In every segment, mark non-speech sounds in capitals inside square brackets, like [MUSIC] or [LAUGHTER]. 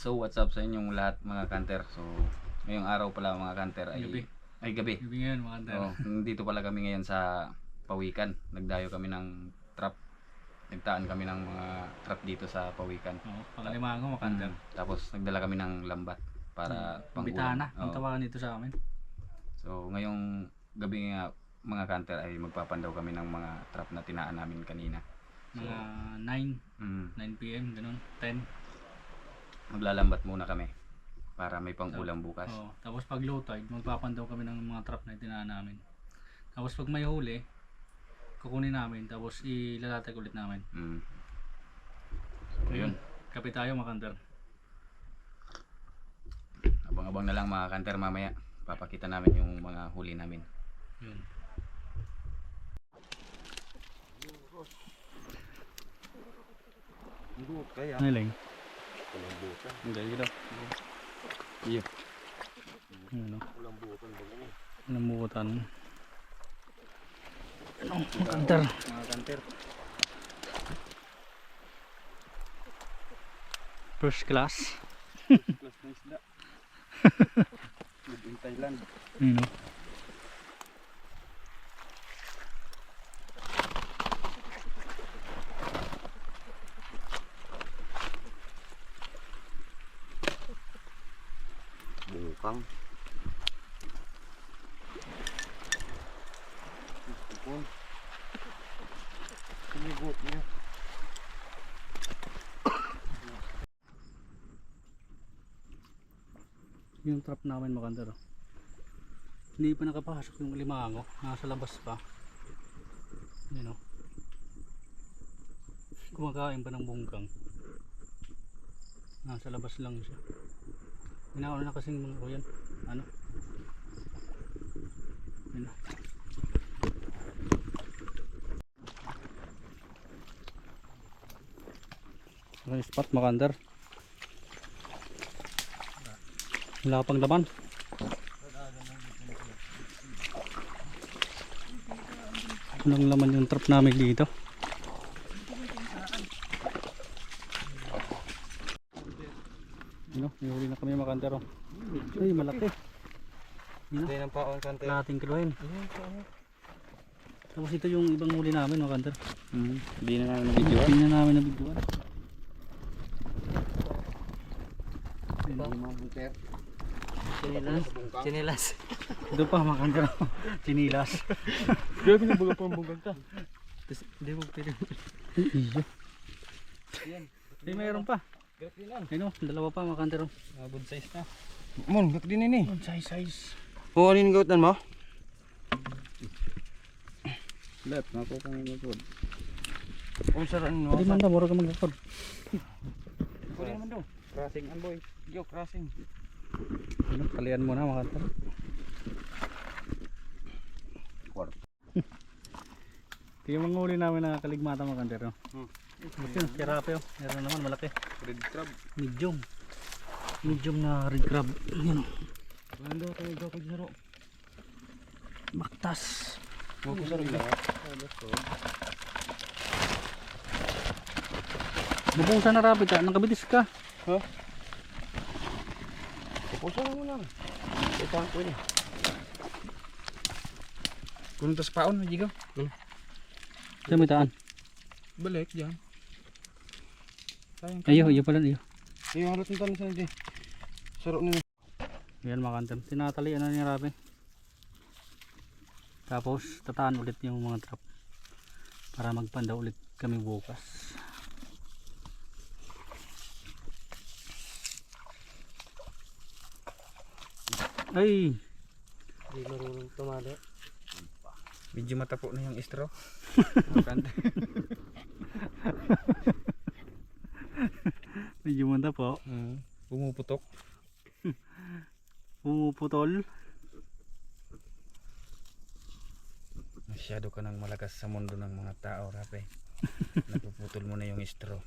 So what's up sa inyong lahat mga kanter? So ngayong araw pala mga kanter ay Gabi. ay gabi. Gabi ngayon mga kanter. Oh, nandito pala kami ngayon sa Pawikan. Nagdayo kami ng trap. Nagtaan kami ng mga trap dito sa Pawikan. Oo, pangalimango mga kanter. Mm. Tapos nagdala kami ng lambat para Hmm. Bitana, ang tawagan dito sa amin. So ngayong gabi nga mga kanter ay magpapandaw kami ng mga trap na tinaan namin kanina. Mga 9, Mm. 9 p.m. ganun, 10. Maglalambat muna kami para may pang-ulam bukas. Oo. Tapos pag low tide, magpapandaw kami ng mga trap na itinaan namin. Tapos pag may huli, kukunin namin tapos ilalatag ulit namin. Mm. So yun. Kape tayo mga kanter. Abang-abang na lang mga kanter mamaya. Papakita namin yung mga huli namin. Yun. Buot kaya. Niling. Walang buotan. Hindi, yun Iyo. Ano? Walang buotan ba ganun? Namutan. Ano? Mga kanter. Mga kanter. First class. Na isda. [LAUGHS] In Thailand. Ano? Bungkang. Ipon. Sinigot niya. Yung trap namin mga kanter. oh. Hindi pa nakapasok yung limango. Nasa labas pa. Yun o. Kumakain pa ng bungkang. Nasa labas lang siya. Inauna na kasing mga kuyan. Ano? Yun o. Ang spot mga kanter. Wala pang laman. Walang laman yung trap namin dito. Ano, may kantero. Ay, malaki. Tayo ng paon kante. Lating kilohin. Tapos ito yung ibang huli namin mga kantero. Mm. Hindi na namin na-video. Hindi na namin. Sinilas. Bungkang. Sinilas. Ito pa mga kantero. Sinilas. Grabe na baga pa ang bungkang ta. Hindi mo pwede. Ay, mayroon pa. Grabe lang. Ayun o, dalawa pa mga kantero. Uh, good size na. Mon, gak din ini. Size, size. Oo, ano yung gawatan mo? Lahat, nakuha kong magod. Kung saraan no. Hindi man daw, mura ka mag-record. Kunin naman daw. Crossing an boy. Yo, crossing. Ano, kalian mo na mga kantero. Ito yung mga huli namin na kaligmata mga kantero. Hmm. Ito yun, sirape o. Meron naman, malaki. Red crab. Medium. Medium na red crab. Yan o. Wala daw tayo daw kag saro. Baktas. Mo ko saro lang. Bubungsa na rapid ka. Nakabitis ka. Pupuso mo lang. Ito ang kunin. Kung tas paon, hindi ko. Sa may taan. Balik dyan. Ayo, iyo pala. Iyo, halot ng tanong sa hindi. Saro nila. Yan mga kantero. Tinatalian na ni Rapi. Tapos, tataan ulit yung mga trap. Para magpanda ulit kami bukas. Ay! Hindi marunong tumali. Medyo matapo na yung straw. [LAUGHS] Mga manda po. Mm. Pumuputok. [LAUGHS] Pumuputol. Masyado ka nang malakas sa mundo ng mga tao, Rape. [LAUGHS] Napuputol mo na yung straw.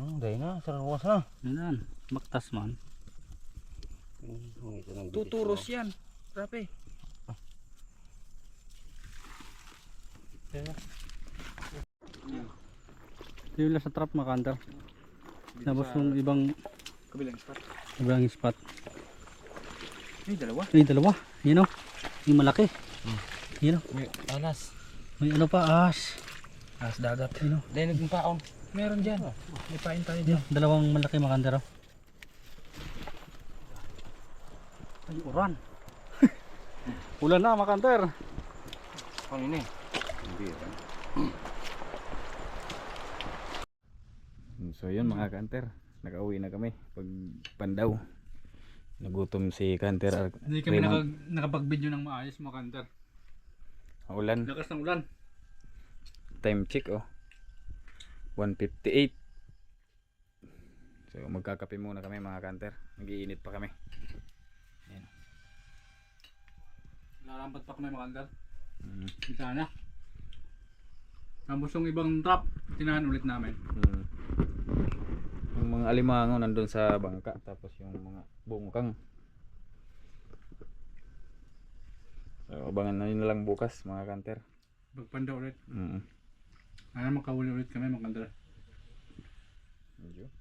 Hmm, dahil na. Sarawas na. Yan. Maktas man. Tuturos yan, Rape. Lang sa trap mga kanter. Tapos yung ibang Kabilang spot. Sobrang spot. Ay, dalawa. Ay, dalawa. Yun o. Yung malaki. Yun o. May alas. May ano pa, as. Alas dagat. Yun o. Dahil naging paon. Meron dyan. May pain tayo Yun, dalawang malaki makandero. Ay, uran. [LAUGHS] Ulan na, makanter. Kanina eh. So yun mga kanter, nakauwi na kami pag pandaw. Nagutom si kanter. Hindi kami naka, nakapag-video ng maayos, makanter. Ulan. Lakas ng ulan. Time check oh. 158. So magkakape muna kami mga kanter. Nagiinit pa kami. Lalampat pa kami, makanter. Mm. Kita na. Tapos yung ibang trap, tinahan ulit namin. Mm. Yung mga alimango nandun sa bangka tapos yung mga bungkang. So abangan na yun na lang bukas mga kanter. Pagpanda ulit. Mm. Sana makahuli ulit kami, makanter. Medyo.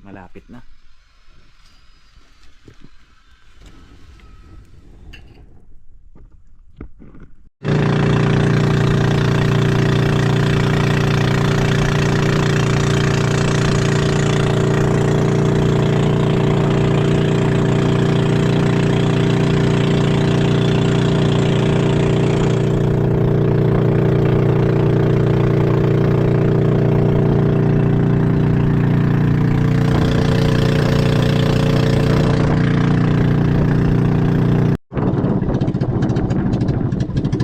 Malapit na.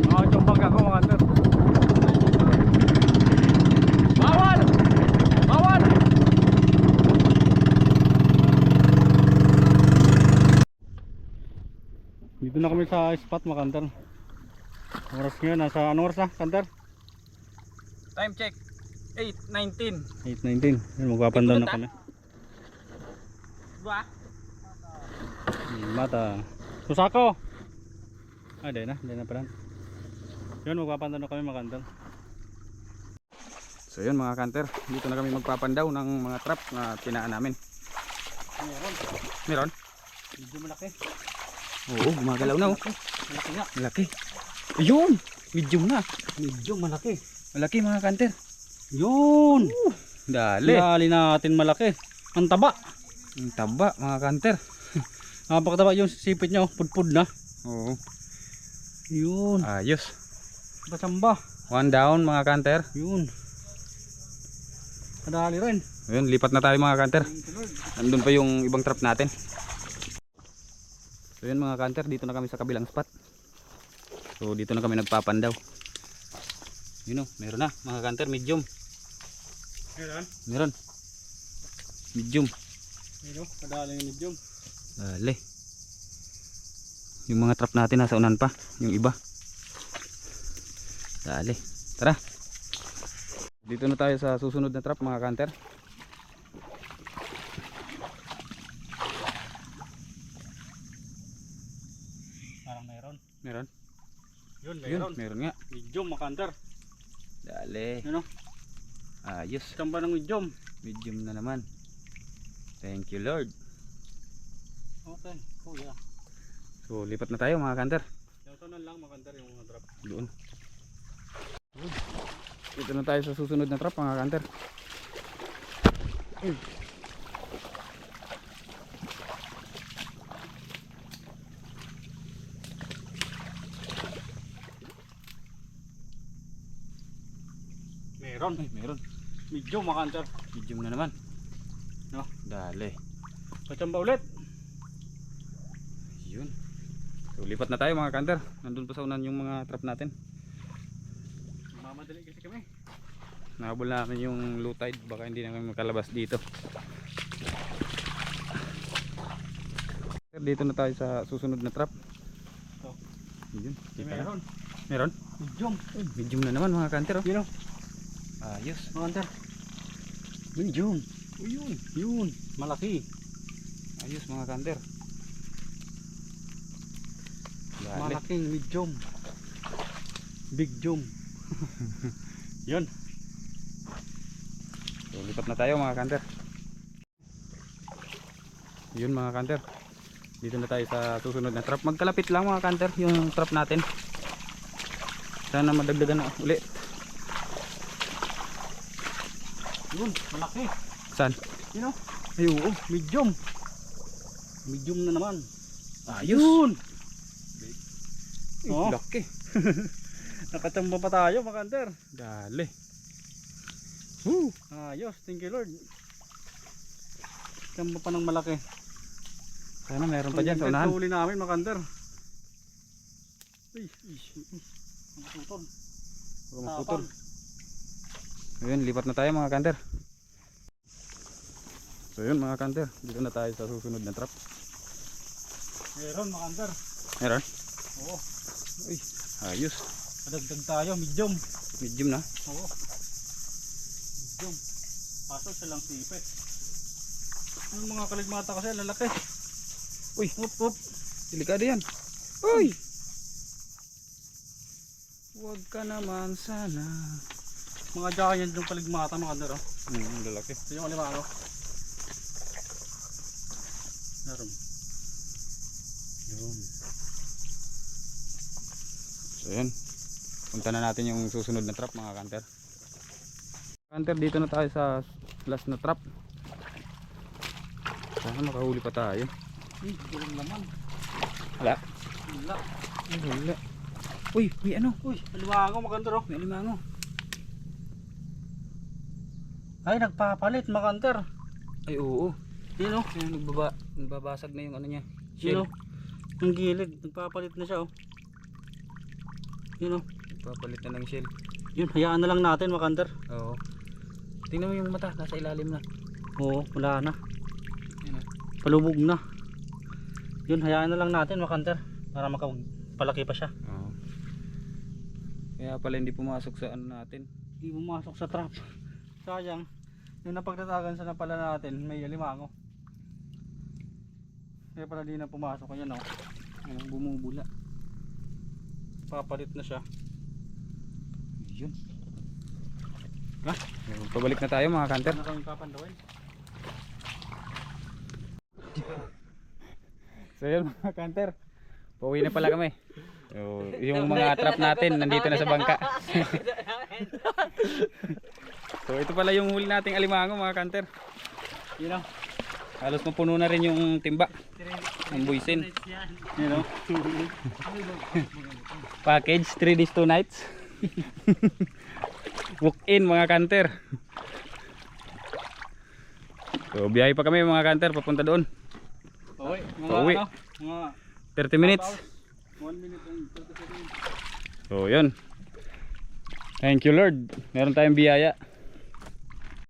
Mga chumbang ako, makanter. Bawal! Bawal! Dito na kami sa spot makanter. Oras ngayon, nasa anong oras na, kanter? Time check. 8:19. 8.19. Yan, magpapandaw na kami. Ba? Mata. Susako! Ah, di na. Di na pa rin. Yun, magpapandaw na kami makanter. So yun mga kanter, dito na kami magpapandaw ng mga trap na tinaan namin. Meron. Meron? Medyo malaki. Oo, gumagalaw na oh. Malaki nga. Malaki. Ayun! Medium na. Medyo malaki. Malaki mga kanter. Yun! Dali. Dali natin malaki. Ang taba. Ang taba mga kanter. [LAUGHS] Napakataba yung sipit niya. oh. Pudpud na. Oo. Yun. Ayos. Basamba. One down mga kanter. Yun. Kadali rin. Ayun, lipat na tayo mga kanter. Nandun pa yung ibang trap natin. So yun mga kanter, dito na kami sa kabilang spot. So dito na kami nagpapandaw. Yun o, meron na mga kanter, medium. Meron. Meron. Medium. Meron. Kadali yung medium. Dali. Yung mga trap natin nasa unan pa, yung iba. Dali. Tara. Dito na tayo sa susunod na trap mga kanter. Parang meron. Meron. Yun, Yun, meron. meron nga. Medium, makanter. Dali. Yun o. Ayos. Samba ng medium. Medium na naman. Thank you Lord. Okay. Oh, yeah. So lipat na tayo mga kanter. Yung sunan lang makanter yung mga drop. Doon. Dito na tayo sa susunod na trap mga kanter. Meron. Ay, meron. Medium, makanter. Medium na naman. No? Dali. Pachamba ulit. Yun. So lipat na tayo mga kanter. Nandun pa sa unan yung mga trap natin. Mamadali kasi kami. Nahabol namin yung low tide. Baka hindi na kami makalabas dito. Dito na tayo sa susunod na trap. Ito. Yun. Meron. Meron? Medium. Medium na naman mga kanter. Oh. Yun o. Ayos. Makanter. Medium. Oh, yun. Yun. Malaki. Ayos mga kanter. Dali. Malaking medium. Big jum. [LAUGHS] Yun. So, lipat na tayo mga kanter. Yun mga kanter. Dito na tayo sa susunod na trap. Magkalapit lang mga kanter yung trap natin. Sana madagdagan na uli. Yun, malaki. Saan? Yun o. Ay oo, medium. Medium na naman. Ayos. Yun. Ay, Oh. laki. [LAUGHS] Nakatamba pa tayo mga kanter. Dali. Woo. Ayos, thank you Lord. Tamba pa ng malaki. Sana meron pa dyan sa unahan. Huli namin mga kanter. Uy, uy, uy. Ang tutol. Huwag maputol. Ayun, lipat na tayo mga kanter. So yun mga kanter, dito na tayo sa susunod na trap. Meron mga kanter. Meron? Oo. Uy, ayos. Padagdag tayo, medium. Medium na. Oo. Medium. Kaso siya lang sipit. Yung mga kaligmata kasi lalaki. Uy, Up, up. delikado yan. Uy! Huwag ka naman sana. Mga giant yung kaligmata mga. Oh. Hmm, lalaki. Ito yung alimango. Meron. Yun. So yun. Punta na natin yung susunod na trap mga kanter. Kanter, dito na tayo sa last na trap. Sana makahuli pa tayo. Hmm, walang laman. Wala. Wala. Wala. Uy, may ano? Uy, alimango mga kanter. Oh. May limango. Ay, nagpapalit mga kanter. Ay, oo. Yun oh. Ayan, nagbaba, nagbabasag na yung ano niya. Yun Shell. oh. Yung gilid, nagpapalit na siya oh. Yun oh. Papalit na ng shell. Yun, hayaan na lang natin mga kanter. Oo. Tingnan mo yung mata, nasa ilalim na. Oo, wala na. Yan ah. Palubog na. Yun, hayaan na lang natin mga kanter. Para makapalaki pa siya. Oo. Kaya pala hindi pumasok sa ano natin. Hindi pumasok sa trap. Sayang. Yung napagtatagan sa napala natin, may alimango. Kaya pala di na pumasok. Ayan oh. Ayun, bumubula. Papalit na siya. Yun. Ah, ayun, pabalik na tayo mga kanter. Ano kami papandawin? [LAUGHS] So yun mga kanter. Pauwi na pala kami. So, yung mga trap natin nandito na sa bangka. [LAUGHS] [LAUGHS] so ito pala yung huli nating alimango mga kanter. Yun oh. Halos mapuno na rin yung timba ng buisin. Yun oh. [LAUGHS] Package 3 days 2 nights. [LAUGHS] Walk in mga kanter. So biyahe pa kami mga kanter papunta doon. Pauwi. Mga Pauwi. ano? Mga 30 minutes. 1 minute and 30 seconds. So yun. Thank you Lord. Meron tayong biyaya.